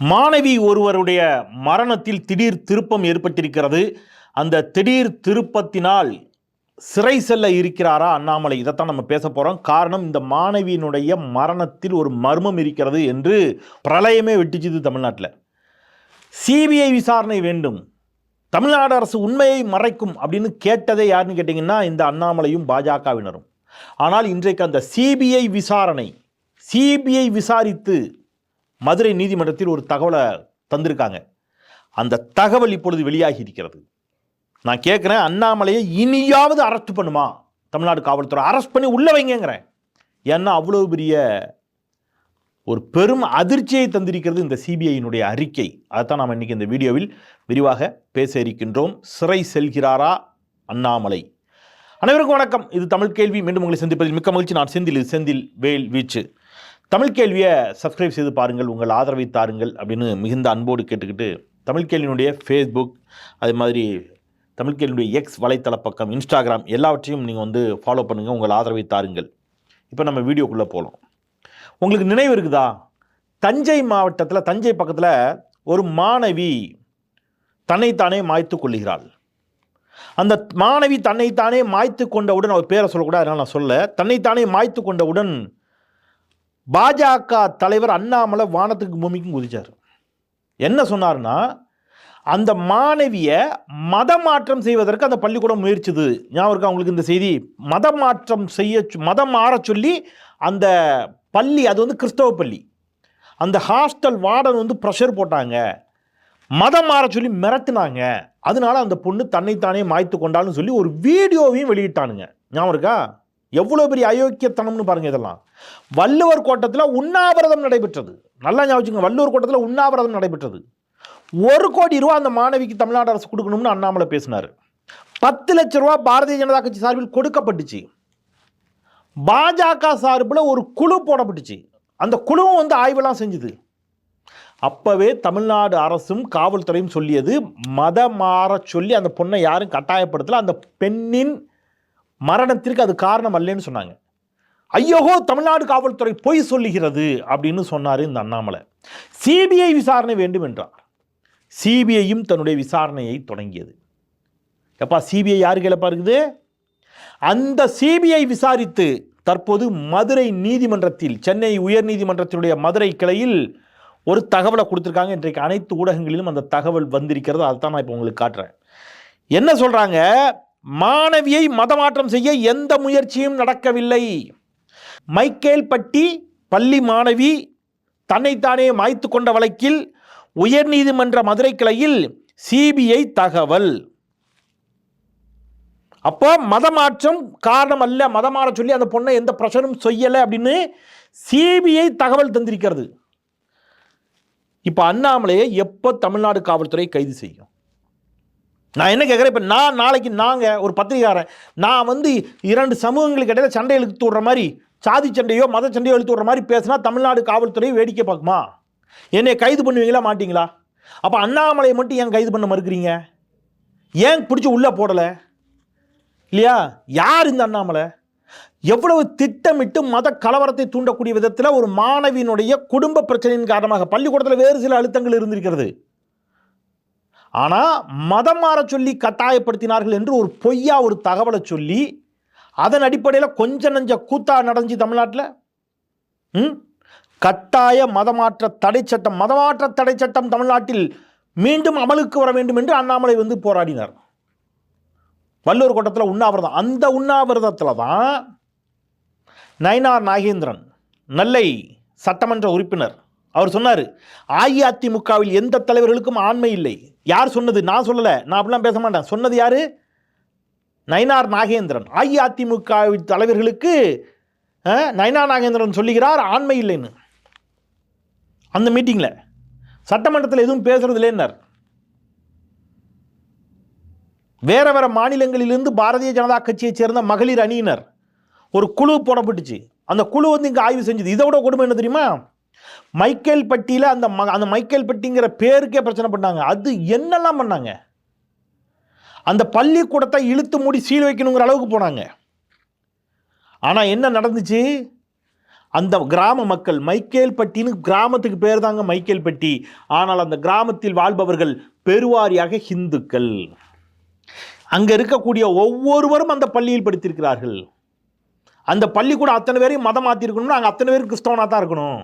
மாணவி ஒருவருடைய மரணத்தில் திடீர் திருப்பம் ஏற்பட்டிருக்கிறது. அந்த திடீர் திருப்பத்தினால் சிறை செல்ல இருக்கிறாரா அண்ணாமலை? இதைத்தான் நம்ம பேச போகிறோம் காரணம் இந்த மாணவியினுடைய மரணத்தில் ஒரு மர்மம் இருக்கிறது என்று பிரளயமே வெட்டிச்சுது தமிழ்நாட்டில். சிபிஐ விசாரணை வேண்டும். தமிழ்நாடு அரசு உண்மையை மறைக்கும் அப்படின்னு கேட்டதே யாருன்னு கேட்டிங்கன்னா இந்த அண்ணாமலையும் பாஜகவினரும். ஆனால் இன்றைக்கு அந்த சிபிஐ விசாரணை சிபிஐ விசாரித்து மதுரை நீதிமன்றத்தில் ஒரு தகவலை தந்திருக்காங்க. அந்த தகவல் இப்பொழுது வெளியாகி இருக்கிறது நான் கேட்குறேன் அண்ணாமலையை இனியாவது அரெஸ்ட் பண்ணுமா? தமிழ்நாடு காவல்துறை அரெஸ்ட் பண்ணி உள்ளே வைங்கங்கிறேன். ஏன்னா அவ்வளோ பெரிய ஒரு பெரும் அதிர்ச்சியை தந்திருக்கிறது இந்த சிபிஐயினுடைய அறிக்கை. அதைத்தான் நாம் இன்றைக்கி இந்த வீடியோவில் விரிவாக பேச இருக்கின்றோம். சிறை செல்கிறாரா அண்ணாமலை? அனைவருக்கும் வணக்கம். இது தமிழ் கேள்வி. மீண்டும் உங்களை சந்திப்பதில் மிக்க மகிழ்ச்சி. நான் செந்தில் இது செந்தில் வேல் வீச்சு. தமிழ் கேள்வியை சப்ஸ்கிரைப் செய்து பாருங்கள் உங்கள் ஆதரவை தாருங்கள் அப்படின்னு மிகுந்த அன்போடு கேட்டுக்கிட்டு தமிழ் கேள்வியினுடைய ஃபேஸ்புக் அதே மாதிரி தமிழ் கேள்வியுடைய எக்ஸ் வலைத்தள பக்கம் இன்ஸ்டாகிராம் எல்லாவற்றையும் நீங்கள் வந்து ஃபாலோ பண்ணுங்கள் உங்கள் ஆதரவை தாருங்கள். இப்போ நம்ம வீடியோக்குள்ளே போகலாம் உங்களுக்கு நினைவு இருக்குதா? தஞ்சை மாவட்டத்தில் தஞ்சை பக்கத்தில் ஒரு மாணவி தன்னைத்தானே மாய்த்து கொள்ளுகிறாள். அந்த மாணவி தன்னைத்தானே மாய்த்து கொண்டவுடன் அவர் பேரை சொல்லக்கூடாது அதனால் நான் சொல்ல தன்னைத்தானே மாய்த்து கொண்டவுடன் பாஜக தலைவர் அண்ணாமலை வானத்துக்கு பூமிக்கும் குதிச்சார். என்ன சொன்னார்னா அந்த மாணவியை மதமாற்றம் செய்வதற்கு அந்த பள்ளிக்கூடம் முயற்சிது ஞாபகம் இருக்கா அவங்களுக்கு இந்த செய்தி? மதமாற்றம் செய்ய சொ- மதம் மாறச் சொல்லி அந்த பள்ளி அது வந்து கிறிஸ்தவ பள்ளி. அந்த ஹாஸ்டல் வார்டன் வந்து ப்ரெஷர் போட்டாங்க. மதம் மாற சொல்லி மிரட்டினாங்க. அதனால அந்த பொண்ணு தன்னைத்தானே மாய்த்து கொண்டாலும் சொல்லி ஒரு வீடியோவையும் வெளியிட்டானுங்க. ஞாபகம் இருக்கா? எவ்வளோ பெரிய அயோக்கியத்தனம்னு பாருங்கள் இதெல்லாம். வள்ளுவர் கோட்டத்தில் உண்ணாவிரதம் நடைபெற்றது. நல்லா ஞாபகம் வள்ளுவர் கோட்டத்தில் உண்ணாவிரதம் நடைபெற்றது. ஒரு கோடி ரூபா அந்த மாணவிக்கு தமிழ்நாடு அரசு கொடுக்கணும்னு அண்ணாமலை பேசினார். பத்து லட்ச ரூபா பாரதிய ஜனதா கட்சி சார்பில் கொடுக்கப்பட்டுச்சு. பாஜக சார்பில் ஒரு குழு போடப்பட்டுச்சு. அந்த குழுவும் வந்து ஆய்வெல்லாம் செஞ்சுது. அப்பவே தமிழ்நாடு அரசும் காவல்துறையும் சொல்லியது மதம் மாற சொல்லி அந்த பொண்ணை யாரும் கட்டாயப்படுத்தலை அந்த பெண்ணின் மரணத்திற்கு அது காரணம் அல்லன்னு சொன்னாங்க. ஐயோகோ தமிழ்நாடு காவல்துறை பொய் சொல்லுகிறது அப்படின்னு சொன்னார் இந்த அண்ணாமலை. சிபிஐ விசாரணை வேண்டும் என்றார். சிபிஐயும் தன்னுடைய விசாரணையை தொடங்கியது. எப்பா சிபிஐ யாரு கேளப்பா இருக்குது அந்த சிபிஐ விசாரித்து தற்போது மதுரை நீதிமன்றத்தில் சென்னை உயர்நீதிமன்றத்தினுடைய மதுரை கிளையில் ஒரு தகவலை கொடுத்துருக்காங்க. இன்றைக்கு அனைத்து ஊடகங்களிலும் அந்த தகவல் வந்திருக்கிறது. அதை தான் நான் இப்போ உங்களுக்கு காட்டுறேன். என்ன சொல்கிறாங்க மாணவியை மதமாற்றம் செய்ய எந்த முயற்சியும் நடக்கவில்லை. மைக்கேல் பட்டி பள்ளி மாணவி தன்னைத்தானே மாய்த்து கொண்ட வழக்கில் உயர்நீதிமன்ற மதுரை கிளையில் சிபிஐ தகவல். அப்போ மதமாற்றம் காரணம் அல்ல மதமாற சொல்லி அந்த பொண்ணை எந்த பிரஷரும் செய்யலை அப்படின்னு சிபிஐ தகவல் தந்திருக்கிறது. இப்போ அண்ணாமலையை எப்போ தமிழ்நாடு காவல்துறை கைது செய்யும்? நான் என்ன கேட்குறேன் இப்போ நான் நாளைக்கு நாங்கள் ஒரு பத்திரிகாரன் நான் வந்து இரண்டு சமூகங்களுக்கு இடையில சண்டை இழுத்து விடுற மாதிரி சாதி சண்டையோ மத சண்டையோ இழுத்து விடுற மாதிரி பேசினா தமிழ்நாடு காவல்துறை வேடிக்கை பார்க்குமா? என்னை கைது பண்ணுவீங்களா மாட்டிங்களா? அப்போ அண்ணாமலையை மட்டும் ஏன் கைது பண்ண மறுக்கிறீங்க? ஏன் பிடிச்சி உள்ளே போடலை? இல்லையா? யார் இந்த அண்ணாமலை? எவ்வளவு திட்டமிட்டு மத கலவரத்தை தூண்டக்கூடிய விதத்தில் ஒரு மாணவியினுடைய குடும்ப பிரச்சனையின் காரணமாக பள்ளிக்கூடத்தில் வேறு சில அழுத்தங்கள் இருந்திருக்கிறது. ஆனால் மதம் மாற சொல்லி கட்டாயப்படுத்தினார்கள் என்று ஒரு பொய்யா ஒரு தகவலை சொல்லி அதன் அடிப்படையில் கொஞ்ச நஞ்ச கூத்தா நடந்துச்சு தமிழ்நாட்டில்? ம்? கட்டாய மதமாற்ற தடை சட்டம் மதமாற்ற தடை சட்டம் தமிழ்நாட்டில் மீண்டும் அமலுக்கு வர வேண்டும் என்று அண்ணாமலை வந்து போராடினார். வல்லூர் கோட்டத்தில் உண்ணாவிரதம். அந்த உண்ணாவிரதத்தில் தான் நயினார் நாகேந்திரன் நெல்லை சட்டமன்ற உறுப்பினர் அவர் சொன்னார் அஇஅதிமுகவில் எந்த தலைவர்களுக்கும் ஆண்மை இல்லை. யார் சொன்னது? நான் சொல்லலை. நான் அப்படிலாம் பேச மாட்டேன். சொன்னது யார்? நயினார் நாகேந்திரன். அஇஅதிமுக தலைவர்களுக்கு நயனார் நாகேந்திரன் சொல்லுகிறார் ஆண்மை இல்லைன்னு. அந்த மீட்டிங்கில் சட்டமன்றத்தில் எதுவும் பேசுறது இல்லைன்னார். வேற வேற மாநிலங்களிலிருந்து பாரதிய ஜனதா கட்சியைச் சேர்ந்த மகளிர் அணியினர். ஒரு குழு போடப்பட்டுச்சு. அந்த குழு வந்து இங்கே ஆய்வு செஞ்சது. இதை விட கொடுமை என்ன தெரியுமா? மைக்கேல் பட்டியில் அந்த ம அந்த மைக்கேல் பட்டிங்கிற பேருக்கே பிரச்சனை பண்ணாங்க. அது என்னெல்லாம் பண்ணாங்க? அந்த பள்ளிக்கூடத்தை இழுத்து மூடி சீல் வைக்கணுங்கிற அளவுக்கு போனாங்க. ஆனால் என்ன நடந்துச்சு? அந்த கிராம மக்கள் மைக்கேல்பட்டின்னு கிராமத்துக்கு பேர் தாங்க மைக்கேல்பட்டி ஆனால் அந்த கிராமத்தில் வாழ்பவர்கள் பெருவாரியாக ஹிந்துக்கள். அங்கே இருக்கக்கூடிய ஒவ்வொருவரும் அந்த பள்ளியில் படித்திருக்கிறார்கள். அந்த பள்ளிக்கூட அத்தனை பேரையும் மதம் மாற்றிருக்கணும்னா அங்கே அத்தனை பேரும் கிறிஸ்தவனாக தான் இருக்கணும்.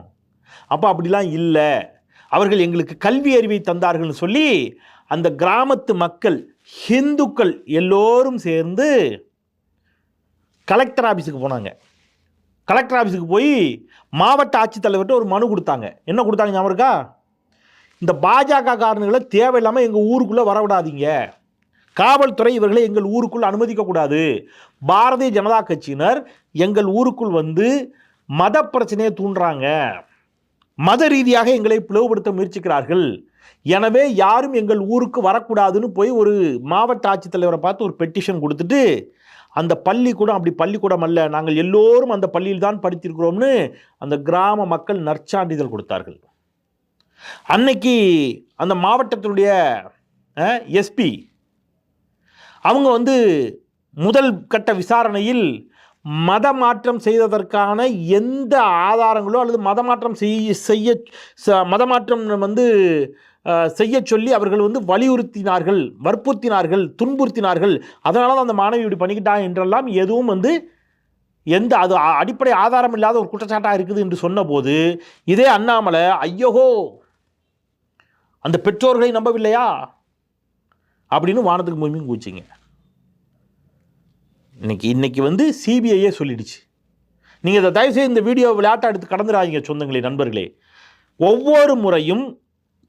அப்போ அப்படிலாம் இல்லை. அவர்கள் எங்களுக்கு கல்வி அறிவை தந்தார்கள்னு சொல்லி அந்த கிராமத்து மக்கள் ஹிந்துக்கள் எல்லோரும் சேர்ந்து கலெக்டர் ஆஃபீஸுக்கு போனாங்க. கலெக்டர் ஆஃபீஸுக்கு போய் மாவட்ட ஆட்சித்தலைவர்கிட்ட ஒரு மனு கொடுத்தாங்க. என்ன கொடுத்தாங்க ஞாபகம் இருக்கா? இந்த பாஜக காரணங்களை தேவையில்லாமல் எங்கள் ஊருக்குள்ளே வரவிடாதீங்க. காவல்துறை இவர்களை எங்கள் ஊருக்குள் அனுமதிக்கக்கூடாது பாரதிய ஜனதா கட்சியினர் எங்கள் ஊருக்குள் வந்து மத பிரச்சனையை தூண்டுறாங்க. மத ரீதியாக எங்களை பிளவுபடுத்த முயற்சிக்கிறார்கள். எனவே யாரும் எங்கள் ஊருக்கு வரக்கூடாதுன்னு போய் ஒரு மாவட்ட ஆட்சித்தலைவரை பார்த்து ஒரு பெட்டிஷன் கொடுத்துட்டு அந்த பள்ளிக்கூடம் அப்படி பள்ளிக்கூடம் அல்ல நாங்கள் எல்லோரும் அந்த பள்ளியில் தான் படித்திருக்கிறோம்னு அந்த கிராம மக்கள் நற்சான்றிதழ் கொடுத்தார்கள். அன்னைக்கு அந்த மாவட்டத்தினுடைய எஸ்பி அவங்க வந்து முதல் கட்ட விசாரணையில் மத மாற்றம் செய்ததற்கான எந்த ஆதாரங்களோ அல்லது மத மாற்றம் செய்ய செய்ய ச- மத மாற்றம் வந்து செய்ய சொல்லி அவர்கள் வந்து வலியுறுத்தினார்கள் வற்புறுத்தினார்கள் துன்புறுத்தினார்கள். அதனால தான் அந்த மாணவி இப்படி பண்ணிக்கிட்டாங்க என்றெல்லாம் எதுவும் வந்து எந்த அது அடிப்படை ஆதாரம் இல்லாத ஒரு குற்றச்சாட்டாக இருக்குது என்று சொன்னபோது இதே அண்ணாமலை ஐயோகோ அந்த பெற்றோர்களை நம்பவில்லையா? அப்படின்னு வானத்துக்கு மூமியும் கூச்சிங்க இன்னைக்கு இன்னைக்கு வந்து சிபிஐயே சொல்லிடுச்சு. நீங்கள் இதை தயவுசெய்து இந்த வீடியோ விளையாட்டை எடுத்து கடந்துடாதீங்க சொந்தங்களே நண்பர்களே. ஒவ்வொரு முறையும்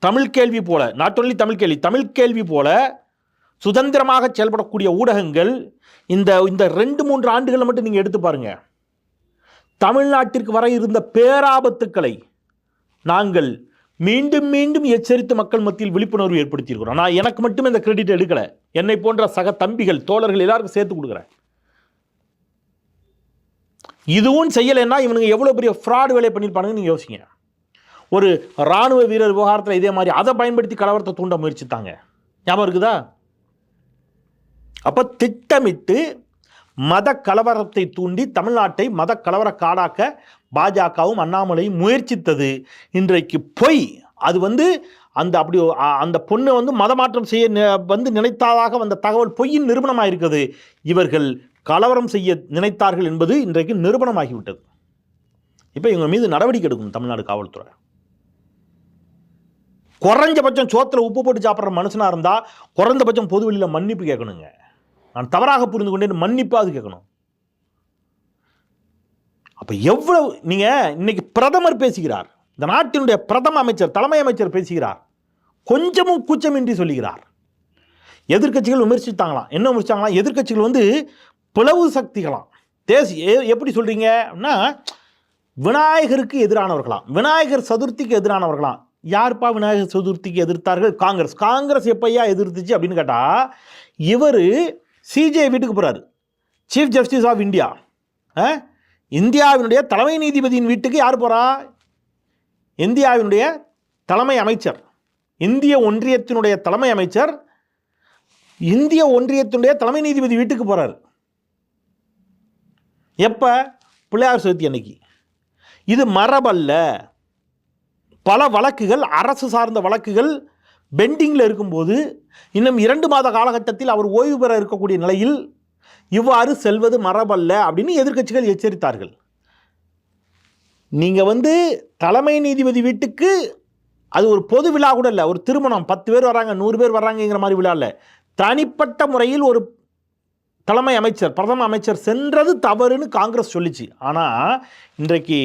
தமிழ் கேள்வி போல நாட் ஒன்லி தமிழ் கேள்வி தமிழ் கேள்வி போல சுதந்திரமாக செயல்படக்கூடிய ஊடகங்கள் இந்த இந்த ரெண்டு மூன்று ஆண்டுகளை மட்டும் நீங்கள் எடுத்து பாருங்கள் தமிழ்நாட்டிற்கு வர இருந்த பேராபத்துக்களை நாங்கள் மீண்டும் மீண்டும் எச்சரித்து மக்கள் மத்தியில் விழிப்புணர்வு ஏற்படுத்தியிருக்கிறோம். நான் எனக்கு மட்டும் இந்த கிரெடிட் எடுக்கலை. என்னை போன்ற சக தம்பிகள் தோழர்கள் எல்லாருக்கும் சேர்த்து கொடுக்குறேன். இதுவும் செய்யலைன்னா இவனுங்க எவ்வளோ பெரிய ஃப்ராடு வேலையை பண்ணியிருப்பானுங்க நீங்கள் யோசிங்க. ஒரு இராணுவ வீரர் விவகாரத்தில் இதே மாதிரி அதை பயன்படுத்தி கலவரத்தை தூண்ட முயற்சித்தாங்க. ஞாபகம் இருக்குதா? அப்போ திட்டமிட்டு மத கலவரத்தை தூண்டி தமிழ்நாட்டை மத கலவர காடாக்க பாஜகவும் அண்ணாமலையும் முயற்சித்தது. இன்றைக்கு பொய். அது வந்து அந்த அப்படி அந்த பொண்ணு வந்து மதமாற்றம் செய்ய நி- வந்து நினைத்ததாக வந்த தகவல் பொய்யின் நிறுவனமாக இருக்குது இவர்கள் கலவரம் செய்ய நினைத்தார்கள் என்பது இன்றைக்கு நிரூபணமாகிவிட்டது. இப்போ இவங்க மீது நடவடிக்கை எடுக்கும் தமிழ்நாடு காவல்துறை. குறைஞ்சபட்சம் சோத்தில் உப்பு போட்டு சாப்பிட்ற மனுஷனா இருந்தால் குறைந்தபட்சம் பொது வெளியில மன்னிப்பு கேட்கணுங்க. நான் தவறாக புரிந்து கொண்டேன் மன்னிப்பாவது கேட்கணும். அப்போ எவ்வளவு நீங்கள் இன்னைக்கு பிரதமர் பேசுகிறார் இந்த நாட்டினுடைய பிரதம அமைச்சர் தலைமை அமைச்சர் பேசுகிறார் கொஞ்சமும் கூச்சமின்றி சொல்லுகிறார். எதிர்க்கட்சிகள் விமர்சித்தாங்களாம் என்ன விமர்சித்தாங்களாம் எதிர்க்கட்சிகள் வந்து பிளவு சக்திகளாம். தேசிய எப்படி சொல்கிறீங்க அப்படின்னா விநாயகருக்கு எதிரானவர்களாம். விநாயகர் சதுர்த்திக்கு எதிரானவர்களாம். யாருப்பா விநாயகர் சதுர்த்திக்கு எதிர்த்தார்கள்? காங்கிரஸ். காங்கிரஸ் எப்பையா எதிர்த்துச்சு அப்படின்னு கேட்டால் இவர் சிஜே வீட்டுக்கு போகிறாரு சீஃப் ஜஸ்டிஸ் ஆஃப் இந்தியா இந்தியாவினுடைய தலைமை நீதிபதியின் வீட்டுக்கு யார் போகிறா இந்தியாவினுடைய தலைமை அமைச்சர். இந்திய ஒன்றியத்தினுடைய தலைமை அமைச்சர். இந்திய ஒன்றியத்தினுடைய தலைமை நீதிபதி வீட்டுக்கு போகிறார் எப்போ? பிள்ளையார் சதுர்த்தி அன்னைக்கு. இது மரபல்ல பல வழக்குகள் அரசு சார்ந்த வழக்குகள் பெண்டிங்கில் இருக்கும்போது இன்னும் இரண்டு மாத காலகட்டத்தில் அவர் ஓய்வு பெற இருக்கக்கூடிய நிலையில் இவ்வாறு செல்வது மரபல்ல அப்படின்னு எதிர்க்கட்சிகள் எச்சரித்தார்கள். நீங்கள் வந்து தலைமை நீதிபதி வீட்டுக்கு அது ஒரு பொது விழா கூட இல்லை ஒரு திருமணம். பத்து பேர் வராங்க நூறு பேர் வர்றாங்கங்கிற மாதிரி விழா இல்லை. தனிப்பட்ட முறையில் ஒரு தலைமை அமைச்சர் பிரதம அமைச்சர் சென்றது தவறுன்னு காங்கிரஸ் சொல்லிச்சு. ஆனால் இன்றைக்கு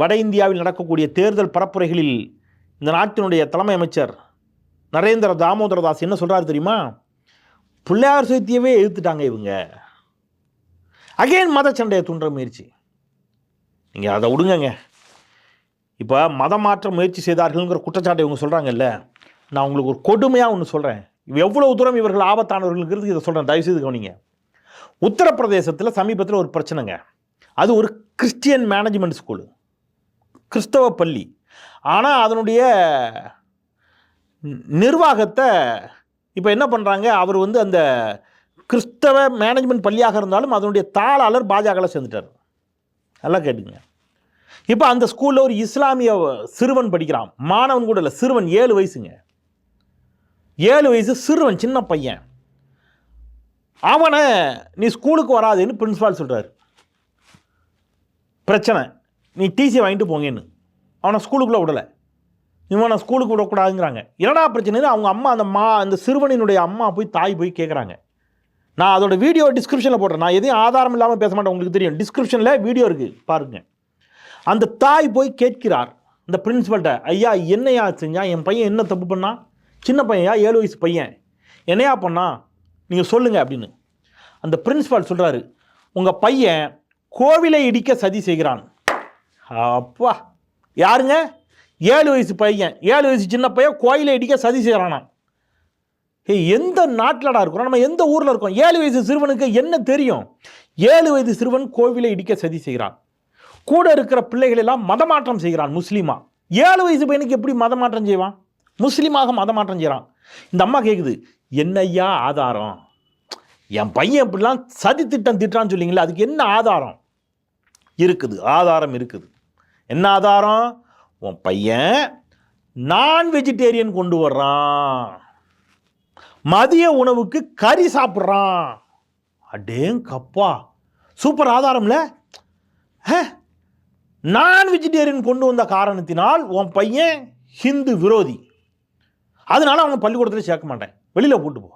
வட இந்தியாவில் நடக்கக்கூடிய தேர்தல் பரப்புரைகளில் இந்த நாட்டினுடைய தலைமை அமைச்சர் நரேந்திர தாமோதர தாஸ் என்ன சொல்கிறார் தெரியுமா? பிள்ளையார் சதுர்த்தியவே எழுத்துட்டாங்க இவங்க. அகைன் மத சண்டையை தூண்டுற முயற்சி. நீங்கள் அதை விடுங்கங்க. இப்போ மதம் மாற்ற முயற்சி செய்தார்கள்ங்கிற குற்றச்சாட்டை இவங்க சொல்கிறாங்கல்ல நான் உங்களுக்கு ஒரு கொடுமையாக ஒன்று சொல்கிறேன் எவ்வளவு தூரம் இவர்கள் ஆபத்தானவர்களுங்கிறது இதை சொல்கிறேன் தயவுசெய்து கவனிங்க. உத்தரப்பிரதேசத்தில் சமீபத்தில் ஒரு பிரச்சனைங்க. அது ஒரு கிறிஸ்டியன் மேனேஜ்மெண்ட் ஸ்கூலு கிறிஸ்தவ பள்ளி. ஆனால் அதனுடைய நிர்வாகத்தை இப்போ என்ன பண்ணுறாங்க அவர் வந்து அந்த கிறிஸ்தவ மேனேஜ்மெண்ட் பள்ளியாக இருந்தாலும் அதனுடைய தாளாளர் பாஜகவில் சேர்ந்துட்டார். நல்லா கேட்டுங்க இப்போ அந்த ஸ்கூலில் ஒரு இஸ்லாமிய சிறுவன் படிக்கிறான். மாணவன் கூட இல்லை சிறுவன் ஏழு வயசுங்க. ஏழு வயசு சிறுவன் சின்ன பையன். அவனை நீ ஸ்கூலுக்கு வராதுன்னு பிரின்ஸ்பால் சொல்கிறார் பிரச்சனை. நீ டிசி வாங்கிட்டு போங்கன்னு. அவனை ஸ்கூலுக்குள்ளே விடலை. இவனை ஸ்கூலுக்கு விடக்கூடாதுங்கிறாங்க. என்னடா பிரச்சனைன்னு அவங்க அம்மா அந்த மா அந்த சிறுவனினுடைய அம்மா போய் தாய் போய் கேட்குறாங்க நான் அதோட வீடியோ டிஸ்கிரிப்ஷனில் போடுறேன். நான் எதையும் ஆதாரம் இல்லாமல் பேச மாட்டேன். உங்களுக்கு தெரியும். டிஸ்கிரிப்ஷனில் வீடியோ இருக்குது பாருங்கள் அந்த தாய் போய் கேட்கிறார். இந்த பிரின்ஸிபல்கிட்ட ஐயா என்னையா செஞ்சா? என் பையன் என்ன தப்பு பண்ணா? சின்ன பையன் ஏழு வயசு பையன். என்னையா பண்ணா? நீங்கள் சொல்லுங்கள் அப்படின்னு. அந்த பிரின்ஸ்பால் சொல்கிறாரு உங்கள் பையன் கோவிலை இடிக்க சதி செய்கிறான். அப்பா யாருங்க? ஏழு வயசு பையன். ஏழு வயசு சின்ன பையன் கோயிலை இடிக்க சதி செய்கிறானா ஏய் எந்த நாட்டிலடா இருக்கிறோம் நம்ம எந்த ஊரில் இருக்கோம்? ஏழு வயசு சிறுவனுக்கு என்ன தெரியும்? ஏழு வயது சிறுவன் கோவிலை இடிக்க சதி செய்கிறான். கூட இருக்கிற பிள்ளைகளெல்லாம் மதமாற்றம் செய்கிறான் முஸ்லீமா. ஏழு வயசு பையனுக்கு எப்படி மதமாற்றம் செய்வான்? முஸ்லீமாக மதமாற்றம் செய்கிறான் இந்த அம்மா கேட்குது என்னையா ஆதாரம்? என் பையன் இப்படிலாம் சதி திட்டம் திட்டான்னு சொல்லிங்களே அதுக்கு என்ன ஆதாரம்? இருக்குது ஆதாரம் இருக்குது. என்ன ஆதாரம்? உன் பையன் நான் வெஜிடேரியன் கொண்டு வர்றான். மதிய உணவுக்கு கறி சாப்பிட்றான். அடேங்கப்பா சூப்பர் ஆதாரம்ல? நான் வெஜிடேரியன் கொண்டு வந்த காரணத்தினால் உன் பையன் ஹிந்து விரோதி. அதனால அவனை பள்ளிக்கூடத்தில் சேர்க்க மாட்டேன். வெளியில் போட்டு போ.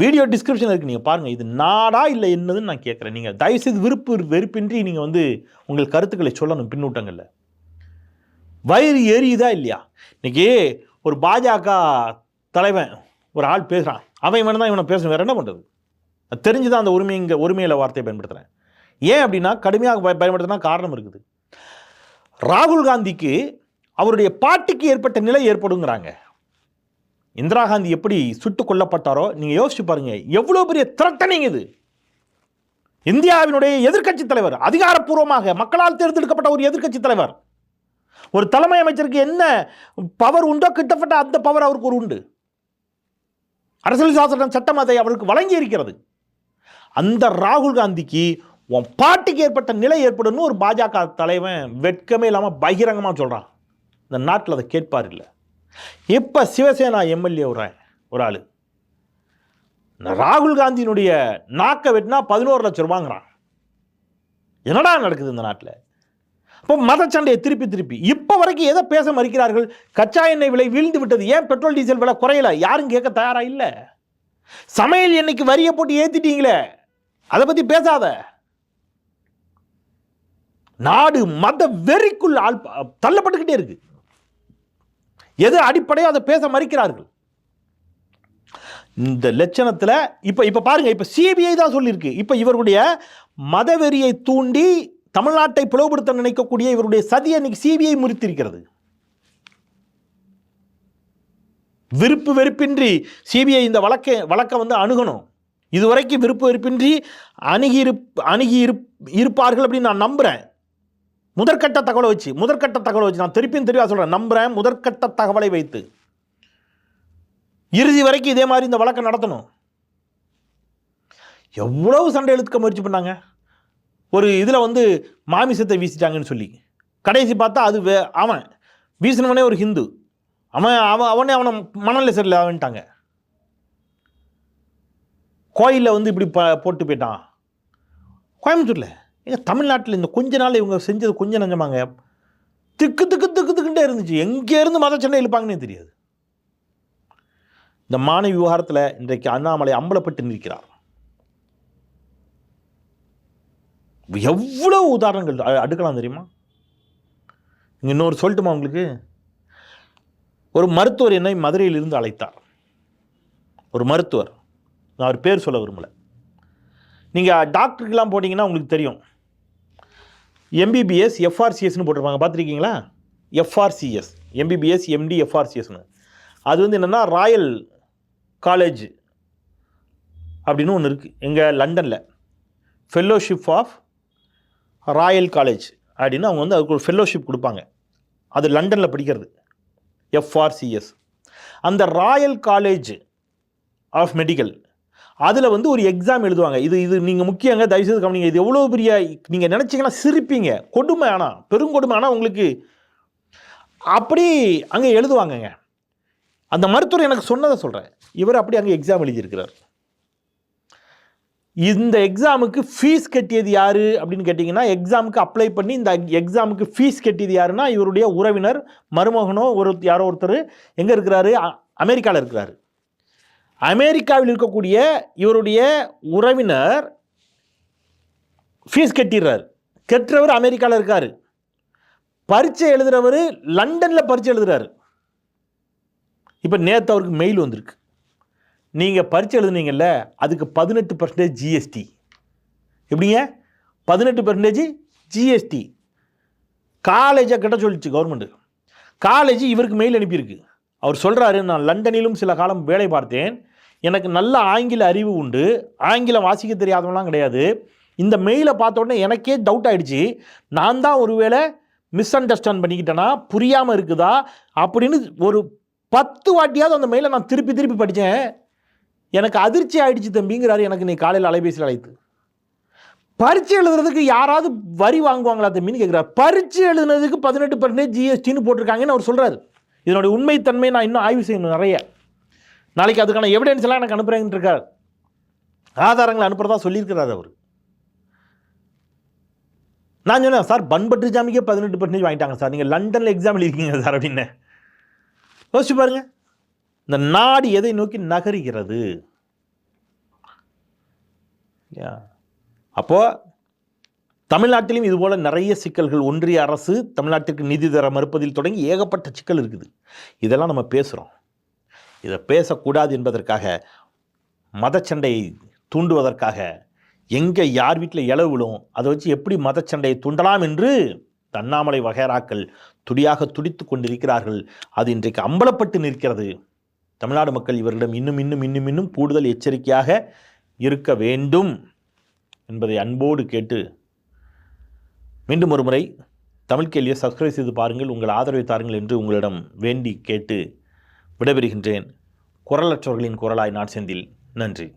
வீடியோ டிஸ்கிரிப்ஷன் இருக்குது நீங்கள் பாருங்கள் இது நாடா இல்லை என்னதுன்னு நான் கேட்குறேன். நீங்கள் தயவுசெய்து விருப்பு வெறுப்பின்றி நீங்கள் வந்து உங்கள் கருத்துக்களை சொல்லணும் பின்னூட்டங்களில். வயிறு எரியுதா இல்லையா? இன்னைக்கு ஒரு பாஜக தலைவன் ஒரு ஆள் பேசுகிறான் அவன் இவன் தான் இவனை பேசணும். வேற என்ன பண்ணுறது தெரிஞ்சு தான் அந்த உரிமை இங்கே உரிமையில் வார்த்தையை பயன்படுத்துகிறேன் ஏன் அப்படின்னா கடுமையாக பய பயன்படுத்தினா காரணம் இருக்குது. ராகுல் காந்திக்கு அவருடைய பாட்டிக்கு ஏற்பட்ட நிலை ஏற்படுங்கிறாங்க. இந்திரா காந்தி எப்படி சுட்டுக் கொல்லப்பட்டாரோ நீங்கள் யோசிச்சு பாருங்க எவ்வளோ பெரிய திரட்டனிங் இது. இந்தியாவினுடைய எதிர்க்கட்சி தலைவர் அதிகாரப்பூர்வமாக மக்களால் தேர்ந்தெடுக்கப்பட்ட ஒரு எதிர்க்கட்சி தலைவர். ஒரு தலைமை அமைச்சருக்கு என்ன பவர் உண்டோ கிட்டத்தட்ட அந்த பவர் அவருக்கு ஒரு உண்டு. அரசியல் சாசனம் சட்டம் அதை அவருக்கு வழங்கி இருக்கிறது. அந்த ராகுல் காந்திக்கு உன் பாட்டிக்கு ஏற்பட்ட நிலை ஏற்படும்னு ஒரு பாஜக தலைவன் வெட்கமே இல்லாமல் பகிரங்கமாக சொல்கிறான் இந்த நாட்டில் அதை கேட்பார் இல்லை. இப்போ சிவசேனா எம்எல்ஏ ஒரு ஒரு ஆள்? ராகுல் காந்தியினுடைய நாக்கை வெட்டினா பதினோரு லட்சம் ரூபாங்கிறான் என்னடா நடக்குது இந்த நாட்டில்? இப்போ மதச்சண்டையை திருப்பி திருப்பி. இப்போ வரைக்கும் எதை பேச மறுக்கிறார்கள்? கச்சா எண்ணெய் விலை வீழ்ந்து விட்டது. ஏன் பெட்ரோல் டீசல் விலை குறையல? யாரும் கேட்க தயாராக இல்லை. சமையல் எண்ணெய்க்கு வரியை போட்டு ஏற்றிட்டீங்களே அதை பற்றி பேசாத. நாடு மத வெறிக்குள் ஆள் தள்ளப்பட்டுக்கிட்டே இருக்குது எது அடிப்படையோ அதை பேச மறுக்கிறார்கள். இந்த லட்சணத்தில் இப்போ இப்போ பாருங்க இப்போ சிபிஐ தான் சொல்லியிருக்கு. இப்போ இவருடைய மதவெறியை தூண்டி தமிழ்நாட்டை பிளவுபடுத்த நினைக்கக்கூடிய இவருடைய சதியை இன்னைக்கு சிபிஐ முறித்திருக்கிறது. விருப்பு வெறுப்பின்றி சிபிஐ இந்த வழக்கை வழக்கை வந்து அணுகணும். இதுவரைக்கும் விருப்பு வெறுப்பின்றி அணுகி இருப் அணுகி இருப் இருப்பார்கள் அப்படின்னு நான் நம்புகிறேன் முதற்கட்ட தகவலை வச்சு முதற்கட்ட தகவலை வச்சு நான் திருப்பியும் தெளிவாக சொல்கிறேன் நம்புகிறேன் முதற்கட்ட தகவலை வைத்து. இறுதி வரைக்கும் இதே மாதிரி இந்த வழக்கை நடத்தணும். எவ்வளவு சண்டை இழுத்துக்க முயற்சி பண்ணாங்க? ஒரு இதில் வந்து மாமிசத்தை வீசிட்டாங்கன்னு சொல்லி. கடைசி பார்த்தா அது வே அவன் வீசினவனே ஒரு ஹிந்து. அவன் அவன் அவனே அவனை மணலில் சரியில் அவன்ட்டாங்க கோயிலில் வந்து இப்படி ப போட்டு போயிட்டான். கோயம்புத்தூரில். ஏங்க தமிழ்நாட்டில் இந்த கொஞ்ச நாள் இவங்க செஞ்சது கொஞ்சம் நஞ்சமாங்க. திக்கு திக்கு திக்கு திக்குண்டே இருந்துச்சு. எங்கேருந்து மதச்சண்டை இழுப்பாங்கன்னே தெரியாது. இந்த மாணவி விவகாரத்தில் இன்றைக்கு அண்ணாமலை அம்பலப்பட்டு நிற்கிறார். எவ்வளவு உதாரணங்கள் அடுக்கலாம் தெரியுமா? இங்கே இன்னொரு சொல்லட்டுமா உங்களுக்கு? ஒரு மருத்துவர் என்னை மதுரையிலிருந்து அழைத்தார். ஒரு மருத்துவர். நான் அவர் பேர் சொல்ல விரும்பலை. நீங்கள் டாக்டருக்கெலாம் போட்டிங்கன்னா உங்களுக்கு தெரியும். எம்பிபிஎஸ் எஃப்ஆர்சிஎஸ்னு போட்டிருப்பாங்க. பார்த்துருக்கீங்களா? எஃப்ஆர்சிஎஸ் எம்பிபிஎஸ் எம்டி எஃப்ஆர்சிஎஸ்னு அது வந்து என்னென்னா ராயல் காலேஜ் அப்படின்னு ஒன்று இருக்குது எங்கள் லண்டனில். ஃபெல்லோஷிப் ஆஃப் ராயல் காலேஜ் அப்படின்னு அவங்க வந்து அதுக்கு ஒரு ஃபெல்லோஷிப் கொடுப்பாங்க. அது லண்டனில் படிக்கிறது. எஃப்ஆர்சிஎஸ் அந்த ராயல் காலேஜ் ஆஃப் மெடிக்கல் அதில் வந்து ஒரு எக்ஸாம் எழுதுவாங்க. இது இது நீங்கள் முக்கியங்க தயவுசெய்து கவனிங்க. இது எவ்வளோ பெரிய நீங்கள் நினச்சிங்கன்னா சிரிப்பீங்க. கொடுமை ஆனால் பெருங்கொடுமை ஆனால் உங்களுக்கு அப்படி அங்கே எழுதுவாங்கங்க. அந்த மருத்துவர் எனக்கு சொன்னதை சொல்கிறேன் இவர் அப்படி அங்கே எக்ஸாம் எழுதியிருக்கிறார். இந்த எக்ஸாமுக்கு ஃபீஸ் கட்டியது யார் அப்படின்னு கேட்டிங்கன்னா எக்ஸாமுக்கு அப்ளை பண்ணி இந்த எக்ஸாமுக்கு ஃபீஸ் கட்டியது யாருன்னா இவருடைய உறவினர் மருமகனோ ஒரு யாரோ ஒருத்தர் எங்கே இருக்கிறாரு? அமெரிக்காவில் இருக்கிறாரு. அமெரிக்காவில் இருக்கக்கூடிய இவருடைய உறவினர் ஃபீஸ் கட்டிடுறாரு. கட்டுறவர் அமெரிக்காவில் இருக்கார். பரீட்சை எழுதுறவர் லண்டனில் பரீட்சை எழுதுறாரு. இப்போ நேற்று அவருக்கு மெயில் வந்திருக்கு. நீங்கள் பரீட்சை எழுதுனீங்கல்ல அதுக்கு பதினெட்டு பர்சன்டேஜ் ஜிஎஸ்டி எப்படிங்க? பதினெட்டு பர்சன்டேஜ் ஜிஎஸ்டி காலேஜை கிட்ட சொல்லிச்சு கவர்மெண்ட்டு காலேஜ் இவருக்கு மெயில் அனுப்பியிருக்கு. அவர் சொல்கிறாரு நான் லண்டனிலும் சில காலம் வேலை பார்த்தேன். எனக்கு நல்ல ஆங்கில அறிவு உண்டு. ஆங்கிலம் வாசிக்க தெரியாதவங்களாம் கிடையாது. இந்த மெயிலை பார்த்த உடனே எனக்கே டவுட் ஆகிடுச்சி நான் தான் ஒருவேளை மிஸ் அண்டர்ஸ்டாண்ட் பண்ணிக்கிட்டேனா? புரியாமல் இருக்குதா? அப்படின்னு ஒரு பத்து வாட்டியாவது அந்த மெயிலை நான் திருப்பி திருப்பி படித்தேன். எனக்கு அதிர்ச்சி ஆயிடுச்சு தம்பிங்கிறாரு எனக்கு நீ காலையில் அலைபேசியில் அழைத்து. பரீட்சை எழுதுறதுக்கு யாராவது வரி வாங்குவாங்களா தம்பின்னு கேட்குறாரு பரீட்சை எழுதுனதுக்கு பதினெட்டு பர்சன்டேஜ் ஜிஎஸ்டின்னு போட்டிருக்காங்கன்னு அவர் சொல்கிறாரு இதனுடைய உண்மைத்தன்மை நான் இன்னும் ஆய்வு செய்யணும் நிறைய. நாளைக்கு அதுக்கான எவிடன்ஸ் எல்லாம் எனக்கு அனுப்புறேன்னு இருக்கார். ஆதாரங்களை அனுப்புகிறதா சொல்லியிருக்கிறார் அவர். நான் சொன்னேன் சார் பண்பட்டு ஜாமிக்கே பதினெட்டு பர்சன்டேஜ் வாங்கிட்டாங்க சார். நீங்கள் லண்டனில் எக்ஸாம் எழுதிருக்கீங்க சார் அப்படின்னு. யோசிச்சு பாருங்க. இந்த நாடு எதை நோக்கி நகருகிறது? அப்போது தமிழ்நாட்டிலும் இதுபோல் நிறைய சிக்கல்கள். ஒன்றிய அரசு தமிழ்நாட்டிற்கு நிதி தர மறுப்பதில் தொடங்கி ஏகப்பட்ட சிக்கல் இருக்குது. இதெல்லாம் நம்ம பேசுகிறோம் இதை பேசக்கூடாது என்பதற்காக மதச்சண்டையை தூண்டுவதற்காக எங்கே யார் வீட்டில் இளவு விழும் அதை வச்சு எப்படி மதச்சண்டையை தூண்டலாம் என்று தண்ணாமலை வகைராக்கள் துடியாக துடித்து கொண்டிருக்கிறார்கள். அது இன்றைக்கு அம்பலப்பட்டு நிற்கிறது. தமிழ்நாடு மக்கள் இவர்களிடம் இன்னும் இன்னும் இன்னும் இன்னும் கூடுதல் எச்சரிக்கையாக இருக்க வேண்டும் என்பதை அன்போடு கேட்டு மீண்டும் ஒரு முறை தமிழ் கேள்வியை சப்ஸ்கிரைப் செய்து பாருங்கள். உங்கள் ஆதரவை தாருங்கள் என்று உங்களிடம் வேண்டி கேட்டு விடைபெறுகின்றேன். குரலற்றவர்களின் குரலாய் நான் செந்தில். நன்றி.